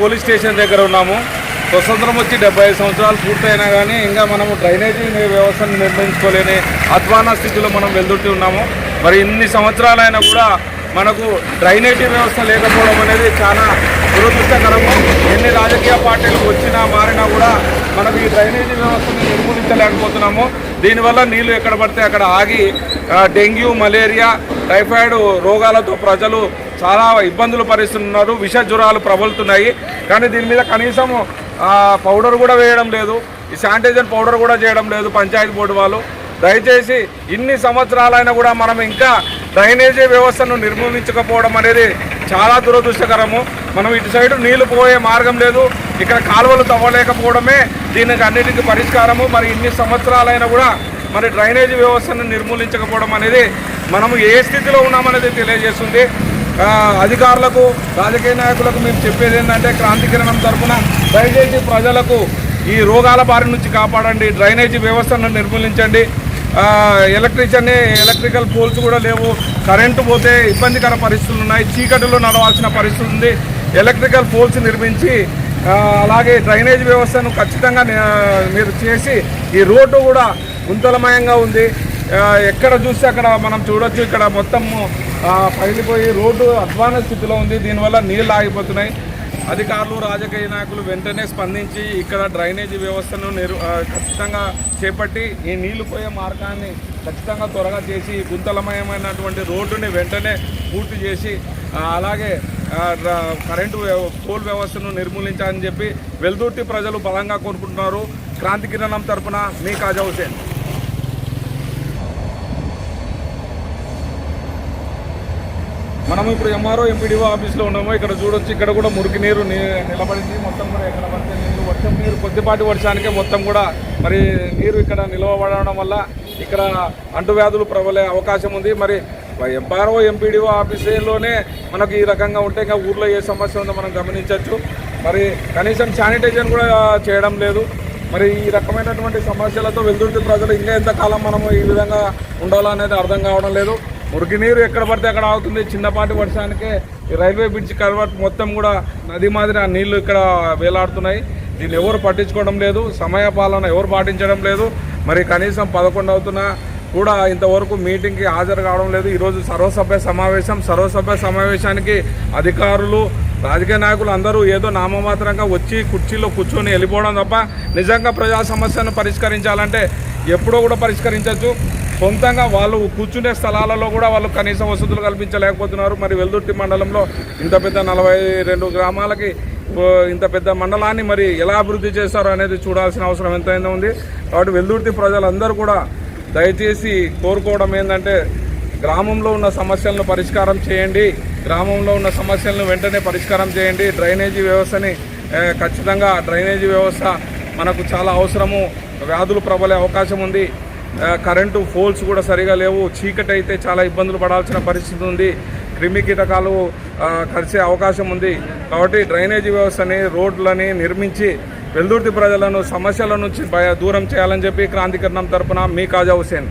Police station దగ్గర ఉన్నాము. స్వతంత్రం వచ్చి డెబ్బై ఐదు సంవత్సరాలు పూర్తయినా కానీ ఇంకా మనము డ్రైనేజీ వ్యవస్థను నిర్మించుకోలేని అధ్వాన స్థితిలో మనం వెళ్తుంటూ ఉన్నాము. మరి ఇన్ని సంవత్సరాలైనా కూడా మనకు డ్రైనేజీ వ్యవస్థ లేకపోవడం అనేది చాలా దురదృష్టకరము. ఎన్ని రాజకీయ పార్టీలు వచ్చినా మారినా కూడా మనకు ఈ డ్రైనేజీ వ్యవస్థను నిర్మూలించలేకపోతున్నాము. దీనివల్ల నీళ్ళు ఎక్కడ పడితే అక్కడ ఆగి డెంగ్యూ మలేరియా టైఫాయిడ్ రోగాలతో ప్రజలు చాలా ఇబ్బందులు పరిస్తున్నారు విష జ్వరాలు ప్రబలుతున్నాయి. కానీ దీని మీద కనీసం పౌడర్ కూడా వేయడం లేదు. ఈ శానిటైజర్ పౌడర్ కూడా చేయడం లేదు పంచాయతీ బోర్డు వాళ్ళు. దయచేసి ఇన్ని సంవత్సరాలైనా కూడా మనం ఇంకా డ్రైనేజీ వ్యవస్థను నిర్మూలించకపోవడం అనేది చాలా దురదృష్టకరము. మనం ఇటు సైడ్ నీళ్ళు పోయే మార్గం లేదు. ఇక్కడ కాలువలు తవ్వలేకపోవడమే దీనికి అన్నిటికీ పరిష్కారము. మరి ఇన్ని సంవత్సరాలైనా కూడా మరి డ్రైనేజీ వ్యవస్థను నిర్మూలించకపోవడం అనేది మనము ఏ స్థితిలో ఉన్నామనేది తెలియజేస్తుంది. అధికారులకు రాజకీయ నాయకులకు మేము చెప్పేది ఏంటంటే క్రాంతికిరణం తరఫున దయచేసి ప్రజలకు ఈ రోగాల బారి నుంచి కాపాడండి డ్రైనేజీ వ్యవస్థను నిర్మూలించండి. ఆ, ఎలక్ట్రికల్ పోల్స్ కూడా లేవు. కరెంటు పోతే ఇబ్బందికర పరిస్థితులు ఉన్నాయి. చీకటిలో నడవాల్సిన పరిస్థితి ఉంది. ఎలక్ట్రికల్ పోల్స్ నిర్మించి అలాగే డ్రైనేజ్ వ్యవస్థను ఖచ్చితంగా మీరు చేసి ఈ రోడ్డు కూడా గుంతలమయంగా ఉంది. ఎక్కడ చూస్తే అక్కడ మనం చూడొచ్చు. ఇక్కడ మొత్తం పగిలిపోయి రోడ్డు అధ్వాన స్థితిలో ఉంది. దీనివల్ల నీళ్ళు ఆగిపోతున్నాయి. అధికారులు రాజకీయ నాయకులు వెంటనే స్పందించి ఇక్కడ డ్రైనేజీ వ్యవస్థను నిరు ఖచ్చితంగా చేపట్టి ఈ నీళ్ళు పోయే మార్గాన్ని ఖచ్చితంగా త్వరగా చేసి గుంతలమయమైనటువంటి రోడ్డుని వెంటనే పూర్తి చేసి అలాగే కరెంటు పోల్ వ్యవస్థను నిర్మూలించాలని చెప్పి వెల్దుర్తి ప్రజలు బలంగా కోరుకుంటున్నారు. క్రాంతి కిరణం తరపున మీ కాజా హుసేన్ మనం ఇప్పుడు ఎంఆర్ఓ ఎంపీడీఓ ఆఫీస్లో ఉన్నాము. ఇక్కడ చూడొచ్చు ఇక్కడ కూడా మురికి నీరు నిలబడింది. మొత్తం కూడా ఎక్కడ పడితే నీరు వర్షం నీరు కొద్దిపాటి వర్షానికే మొత్తం కూడా మరి నీరు ఇక్కడ నిలవబడడం వల్ల ఇక్కడ అంటువ్యాధులు ప్రబలే అవకాశం ఉంది. మరి ఎంఆర్ఓ ఎంపీడీఓ ఆఫీసులోనే మనకు ఈ రకంగా ఉంటే ఇంకా ఊర్లో ఏ సమస్య ఉందో మనం గమనించవచ్చు మరి కనీసం శానిటైజేషన్ కూడా చేయడం లేదు. మరి ఈ రకమైనటువంటి సమస్యలతో వెళ్తుంటే ప్రజలు ఇంకా ఎంతకాలం మనము ఈ విధంగా ఉండాలనేది అర్థం కావడం లేదు. మురికి నీరు ఎక్కడ పడితే అక్కడ అవుతుంది చిన్నపాటి వర్షానికే ఈ రైల్వే బ్రిడ్జ్ కల్వర్ట్ మొత్తం కూడా నది మాదిరి ఆ నీళ్ళు ఇక్కడ వేలాడుతున్నాయి. దీన్ని ఎవరు పట్టించుకోవడం లేదు. సమయ పాలన ఎవరు పాటించడం లేదు. మరి కనీసం పదకొండు అవుతున్నా కూడా ఇంతవరకు మీటింగ్కి హాజరు కావడం లేదు. ఈరోజు సర్వసభ్య సమావేశం. సర్వసభ్య సమావేశానికి అధికారులు రాజకీయ నాయకులు అందరూ ఏదో నామమాత్రంగా వచ్చి కుర్చీలో కూర్చొని వెళ్ళిపోవడం తప్ప నిజంగా ప్రజా సమస్యను పరిష్కరించాలంటే ఎప్పుడో కూడా పరిష్కరించవచ్చు సొంతంగా వాళ్ళు కూర్చునే స్థలాలలో కూడా వాళ్ళు కనీస వసతులు కల్పించలేకపోతున్నారు. మరి వెల్దుర్తి మండలంలో ఇంత పెద్ద నలభై రెండు గ్రామాలకి ఇంత పెద్ద మండలాన్ని మరి ఎలా అభివృద్ధి చేస్తారో అనేది చూడాల్సిన అవసరం ఎంతైనా ఉంది. కాబట్టి వెల్దుర్తి ప్రజలందరూ కూడా దయచేసి కోరుకోవడం ఏంటంటే గ్రామంలో ఉన్న సమస్యలను పరిష్కారం చేయండి. గ్రామంలో ఉన్న సమస్యలను వెంటనే పరిష్కారం చేయండి. డ్రైనేజీ వ్యవస్థని ఖచ్చితంగా డ్రైనేజీ వ్యవస్థ మనకు చాలా అవసరము. వ్యాధులు ప్రబలే అవకాశం ఉంది. కరెంటు ఫోల్స్ కూడా సరిగా లేవు. చీకటి అయితే చాలా ఇబ్బందులు పడాల్సిన పరిస్థితి ఉంది. క్రిమి కీటకాలు కలిసే అవకాశం ఉంది. కాబట్టి డ్రైనేజీ వ్యవస్థని రోడ్లని నిర్మించి వెల్దుర్తి ప్రజలను సమస్యల నుంచి భయ దూరం చేయాలని చెప్పి క్రాంతికరణం తరపున మీ కాజా హుసేన్